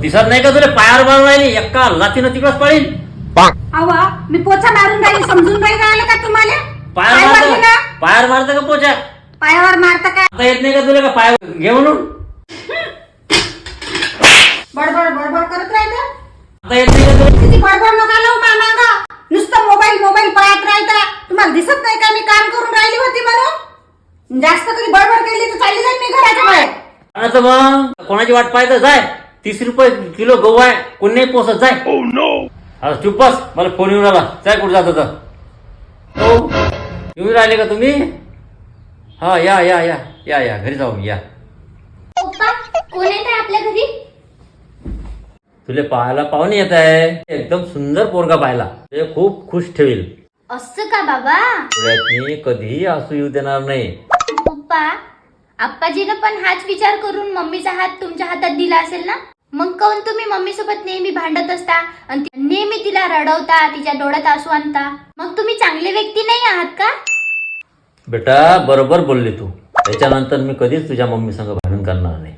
दिसत नाही का तुला? पायावर मारून राहिली एक्का लातीनं तिकडच पळील अवा मी पोचा मारून राहिली समजून नाही राहिलं का तुम्हाला? पायावर काय मारतं का? पायावर मारतं का पोचा पायावर मारता का? आता येत नाही का तुला का पाय घे म्हणून. बडबड बडबड करत राहिलं? आता येत नाही का तुला? किती बडबड नका लावू मामांगा नुसतं मोबाईल मोबाईल पाहत राहता तुम्हाला दिसत नाही का मी काम करून राहिली होती म्हणून? जास्त कधी बडबड केली तर चालली जाईल मी घराच्या बाहेर. आता मग? कोणाची वाट पाहत जाय तीस रुपये किलो गहू आहे कोण नाही पोसत जाय. आता चुप बस मला फोन येऊन राहिला जाय कुठं जात होता? हो येऊन राहिले का तुम्ही? हा या या या या या घरी जाऊ या. पप्पा कोण येत आहे आपल्या घरी? तुले पाहायला पाहुणे येत आहे. एकदम सुंदर पोरगा पाहिला. ते खूप खुश ठेवील. असं का बाबा? मी कधीही असू येऊ देणार नाही. पप्पा आप्पाजीनं पण हाच विचार करून मम्मीचा हात तुमच्या हातात दिला असेल ना? मग काऊन तुम्ही मम्मी सोबत नेहमी भांडत असता? आणि नेहमी तिला रडवता तिच्या डोळ्यात आसू आणता. मग तुम्ही चांगले व्यक्ती नाही आहात का? बेटा बरोबर बोलली तू. त्याच्यानंतर मी कधीच तुझ्या मम्मी संग भांडण करणार नाही.